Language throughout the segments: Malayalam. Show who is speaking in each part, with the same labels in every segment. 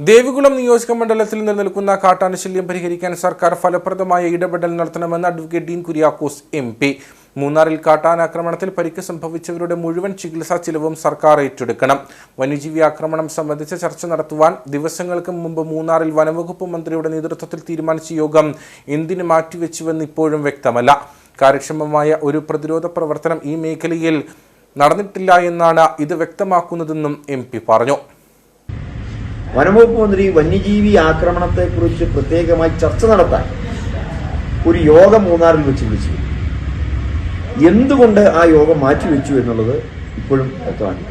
Speaker 1: ദേവികുളം നിയോജക മണ്ഡലത്തിൽ നിലനിൽക്കുന്ന കാട്ടാനശല്യം പരിഹരിക്കാൻ സർക്കാർ ഫലപ്രദമായ ഇടപെടൽ നടത്തണമെന്ന് advocate Dean Kuriakose M P. മൂന്നാറിൽ കാട്ടാനാക്രമണത്തിൽ പരിക്ക് സംഭവിച്ചവരുടെ മുഴുവൻ ചികിത്സാ ചിലവും സർക്കാർ ഏറ്റെടുക്കണം. വന്യജീവി ആക്രമണം സംബന്ധിച്ച ചർച്ച നടത്തുവാൻ ദിവസങ്ങൾക്ക് മുമ്പ് മൂന്നാറിൽ വനംവകുപ്പ് മന്ത്രിയുടെ നേതൃത്വത്തിൽ തീരുമാനിച്ച യോഗം എന്തിന് മാറ്റിവെച്ചുവെന്ന് ഇപ്പോഴും വ്യക്തമല്ല. കാര്യക്ഷമമായ ഒരു പ്രതിരോധ പ്രവർത്തനം ഈ മേഖലയിൽ നടന്നിട്ടില്ല എന്നാണ് ഇത് വ്യക്തമാക്കുന്നതെന്നും എം പറഞ്ഞു.
Speaker 2: വനംവകുപ്പ് മന്ത്രി വന്യജീവി ആക്രമണത്തെക്കുറിച്ച് പ്രത്യേകമായി ചർച്ച നടത്താൻ ഒരു യോഗം മൂന്നാറിൽ വെച്ച് വിളിച്ചു. എന്തുകൊണ്ട് ആ യോഗം മാറ്റിവെച്ചു എന്നുള്ളത് ഇപ്പോഴും വ്യക്തമാണ്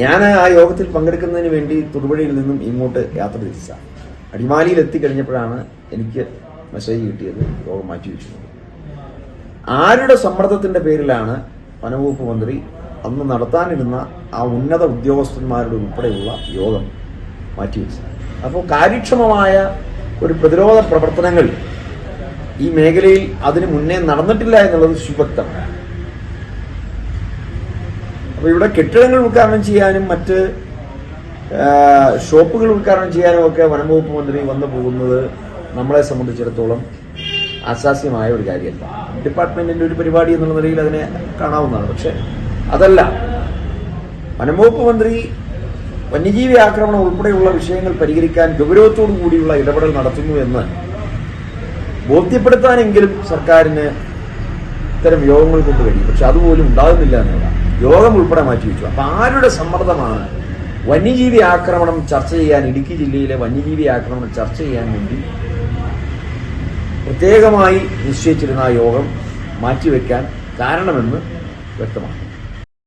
Speaker 2: ഞാൻ ആ യോഗത്തിൽ പങ്കെടുക്കുന്നതിന് വേണ്ടി തൊടുപുഴയിൽ നിന്നും ഇങ്ങോട്ട് യാത്ര തിരിച്ച. അടിമാലിയിൽ എത്തിക്കഴിഞ്ഞപ്പോഴാണ് എനിക്ക് മെസ്സേജ് കിട്ടിയത് യോഗം മാറ്റിവെച്ചു ആരുടെ സമ്മർദ്ദത്തിന്റെ പേരിലാണ് വനംവകുപ്പ് മന്ത്രി അന്ന് നടത്താനിരുന്ന ആ ഉന്നത ഉദ്യോഗസ്ഥന്മാരുടെ ഉൾപ്പെടെയുള്ള യോഗം മാറ്റിവെച്ചു അപ്പോൾ കാര്യക്ഷമമായ ഒരു പ്രതിരോധ പ്രവർത്തനങ്ങൾ ഈ മേഖലയിൽ അതിന് മുന്നേ നടന്നിട്ടില്ല എന്നുള്ളത് സുവ്യക്തമാണ് അപ്പോൾ ഇവിടെ കെട്ടിടങ്ങൾ ഉദ്ഘാടനം ചെയ്യാനും മറ്റ് ഷോപ്പുകൾ ഉദ്ഘാടനം ചെയ്യാനും ഒക്കെ വനംവകുപ്പ് മന്ത്രി വന്നു പോകുന്നത് നമ്മളെ സംബന്ധിച്ചിടത്തോളം അസാസ്യമായ ഒരു കാര്യമല്ല. ഡിപ്പാർട്ട്മെന്റിന്റെ ഒരു പരിപാടി എന്നുള്ള നിലയിൽ അതിനെ കാണാവുന്നതാണ്. പക്ഷെ അതല്ല വനംവകുപ്പ് മന്ത്രി വന്യജീവി ആക്രമണം ഉൾപ്പെടെയുള്ള വിഷയങ്ങൾ പരിഹരിക്കാൻ ഗൗരവത്തോടു കൂടിയുള്ള ഇടപെടൽ നടത്തുന്നു എന്ന് ബോധ്യപ്പെടുത്താനെങ്കിലും സർക്കാരിന് ഇത്തരം യോഗങ്ങൾ കൊണ്ട് കഴിയും പക്ഷെ അതുപോലും ഉണ്ടാകുന്നില്ല എന്നുള്ള യോഗം ഉൾപ്പെടെ മാറ്റി വെച്ചു. അപ്പൊ ആരുടെ സമ്മർദ്ദമാണ് വന്യജീവി ആക്രമണം ചർച്ച ചെയ്യാൻ ഇടുക്കി ജില്ലയിലെ വന്യജീവി ആക്രമണം ചർച്ച ചെയ്യാൻ വേണ്ടി പ്രത്യേകമായി നിശ്ചയിച്ചിരുന്ന യോഗം മാറ്റിവെക്കാൻ കാരണമെന്ന് വ്യക്തമാണ്